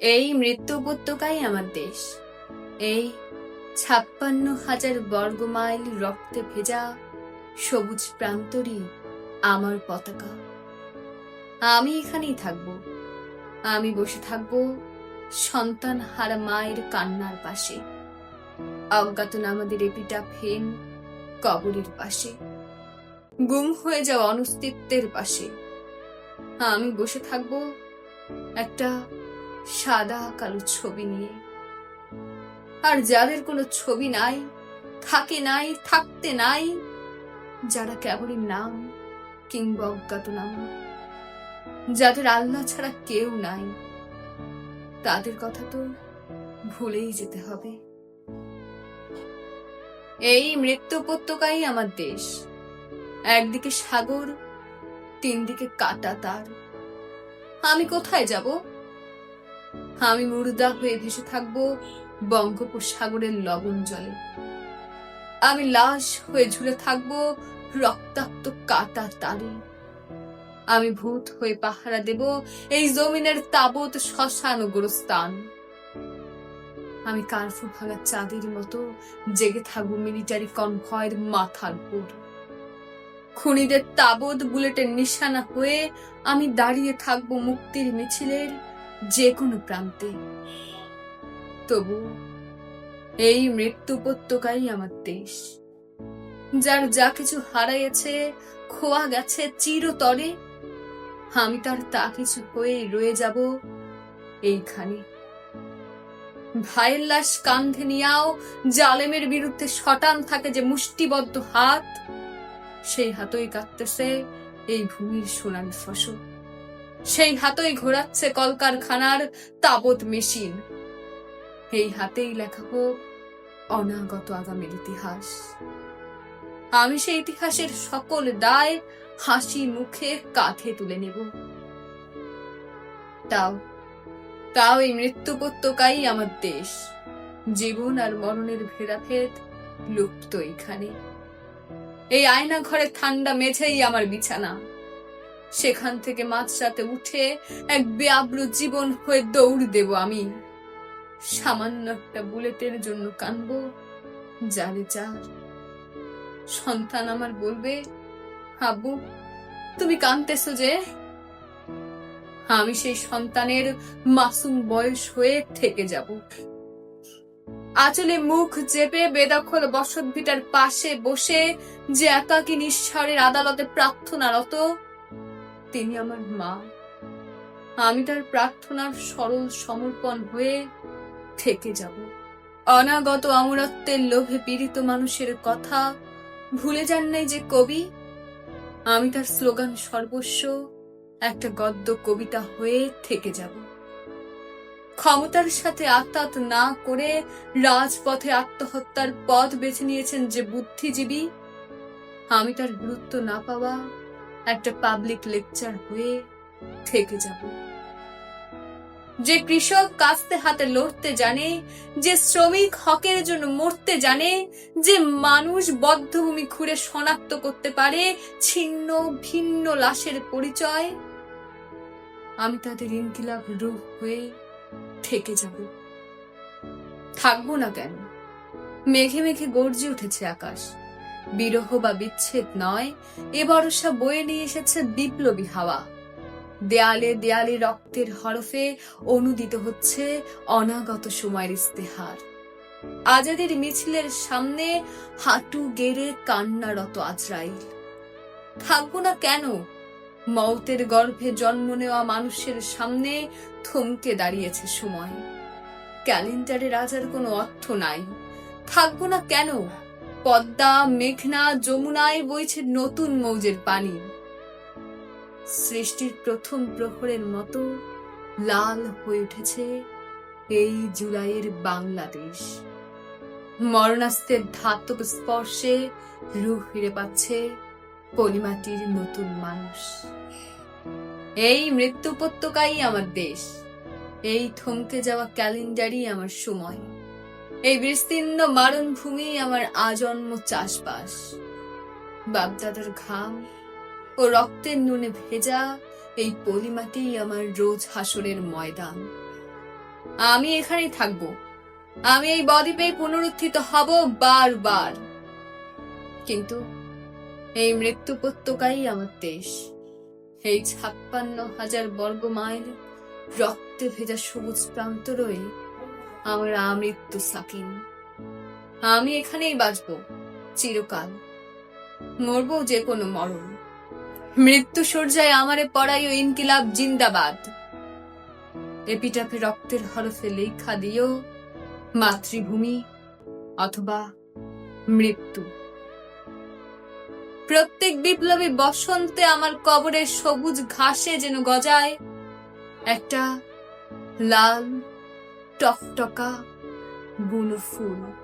এই মৃত্যু উপত্যকাই আমার দেশ। এই ছাপ্পান্ন হাজার বর্গ মাইল রক্তে ভেজা সবুজ প্রান্তরই আমার পতাকা। আমি এখানেই থাকব। আমি বসে থাকব সন্তান হারা মায়ের কান্নার পাশে। অজ্ঞাতনামাদের এপিটা ফেন কবরের পাশে। গুম হয়ে যাওয়া অনস্তিত্বের পাশে। আমি বসে থাকব একটা সাদা কালো ছবি নিয়ে। আর যাদের কোনো ছবি নাই, থাকে নাই, থাকতে নাই, যারা কেবলই নাম কিংবা অজ্ঞাত নাম, যাদের আল্লাহ ছাড়া কেউ নাই, তাদের কথা তো ভুলেই যেতে হবে। এই মৃত্যু উপত্যকাই আমার দেশ। একদিকে সাগর তিন দিকে কাটা তার। আমি কোথায় যাব? আমি মুর্দা হয়ে ভেসে থাকব বঙ্গোপসাগরের লবণ জলে। আমি লাশ হয়ে ঝুলে থাকব রক্তাক্ত কাটা তারে। আমি ভূত হয়ে পাহারা দেব এই জমিনের তাবৎ শ্মশান গোরস্থান। আমি কার্ফু ভাঙা চাঁদের মতো জেগে থাকব মিলিটারি কনভয়ের মাথার উপর। খুনিদের তাবৎ বুলেটের নিশানা হয়ে আমি দাঁড়িয়ে থাকব মুক্তির মিছিলের যে কোনো প্রান্তে। তবু এই মৃত্যু উপত্যকাই আমার দেশ, যার যা কিছু হারাইয়েছে, খোয়া গেছে চিরতরে, আমি তার তা কিছু হয়ে রয়ে যাব এইখানে। ভাইয়ের লাশ কান্ধে নিয়াও, জালেমের বিরুদ্ধে শটান থাকে যে মুষ্টিবদ্ধ হাত, সেই হাতই কাটতেছে এই ভূমির সোনালি ফসল। সেই হাতই ঘোরাচ্ছে কলকারখানার তাবৎ মেশিন। এই হাতেই লেখা হোক অনাগত আগামীর ইতিহাস। আমি সেই ইতিহাসের সকল দায় হাসি মুখে কাঁধে তুলে নেব। তাও তাও এই মৃত্যু উপত্যকাই আমার দেশ। জীবন আর মরণের ভেদাভেদ লুপ্ত এখানে। এই আয়না ঘরে ঠান্ডা মেঝেই আমার বিছানা। সেখান থেকে মাঝরাতে উঠে এক বেআব্র জীবন হয়ে দৌড় দেব আমি। সামান্য একটা বুলেটের জন্য কানব জালে যার। সন্তান আমার বলবে, আব্বু, তুমি কানতেছো যে? আমি সেই সন্তানের মাসুম বয়স হয়ে থেকে যাব। আচলে মুখ চেপে বেদখল বসত ভিটার পাশে বসে যে একাকী নিঃস্বরের আদালতে প্রার্থনারত তিনি আমার মা। আমি তার প্রার্থনার সরল সমর্পণ হয়ে থেকে যাব। অনাগত অমরত্বের লোভে পীড়িত মানুষের কথা ভুলে যান নাই যে কবি? আমি তার স্লোগান সর্বস্ব, একটা গদ্য কবিতা হয়ে থেকে যাব। ক্ষমতার সাথে আত্মাত না করে রাজপথে আত্মহত্যার পথ বেছে নিয়েছেন যে বুদ্ধিজীবী? আমি তার গুরুত্ব না পাওয়া একটা পাবলিক লেকচার হয়ে থেকে যাব। যে কৃষক কাস্তে হাতে লড়তে জানে, যে শ্রমিক হকের জন্য মরতে জানে, যে মানুষ বদ্ধভূমি খুঁড়ে শনাক্ত করতে পারে ছিন্ন ভিন্ন লাশের পরিচয়, আমি তাদের ইনকিলাব রূপ হয়ে থেকে যাব। থাকব না কেন? মেঘে মেঘে গর্জে উঠেছে আকাশ। বিরহ বা বিচ্ছেদ নয়, এ বর্ষা বয়ে নিয়ে এসেছে বিপ্লবী হাওয়া। দেয়ালে দেয়ালে রক্তের হরফে অনুদিত হচ্ছে অনাগত সময়ের ইস্তেহার। আজাদের মিছিলের সামনে হাঁটু গেড়ে কান্নারত আজরাইল। থাকব না কেন? মৌতের গর্ভে জন্ম নেওয়া মানুষের সামনে থমকে দাঁড়িয়েছে সময়। ক্যালেন্ডারে রাজার কোনো অর্থ নাই। থাকব না কেন? পদ্মা, মেঘনা, যমুনায় বইছে নতুন মৌজের পানি। সৃষ্টির প্রথম প্রহরের মতো লাল হয়ে উঠেছে এই জুলাইয়ের বাংলাদেশ। মরণাস্তের ধাতব স্পর্শে রুহ ফিরে পাচ্ছে পলিমাটির নতুন মানুষ। এই মৃত্যু উপত্যকাই আমার দেশ। এই থমকে যাওয়া ক্যালেন্ডারই আমার সময়। এই বিস্তীর্ণ মারণ ভূমি আমার আজন্ম চাষবাস। বাপদাদার ঘাম ও রক্তের নুনে ভেজা এই পলিমাটি আমার রোজ হাসরের ময়দান। আমি এখানেই থাকব। আমি এই বদ্বীপে পুনরুত্থিত হব বারবার। কিন্তু এই মৃত্যু উপত্যকাই আমার দেশ। এই ছাপ্পান্ন হাজার বর্গ মাইল রক্তে ভেজা সবুজ প্রান্তরই আমার আমৃত্যু সাকিন। আমি এখানেই বাঁচব, চিরকাল। মরব যে কোনো মরণ। মৃত্যু সূর্যায় আমারে পড়াই ইনকিলাব জিন্দাবাদ। এপিটাফে রক্তের হরফে লেখা দিও, মাতৃভূমি অথবা মৃত্যু। প্রত্যেক বিপ্লবী বসন্তে আমার কবরের সবুজ ঘাসে যেন গজায় একটা লাল टकटका गुल फूल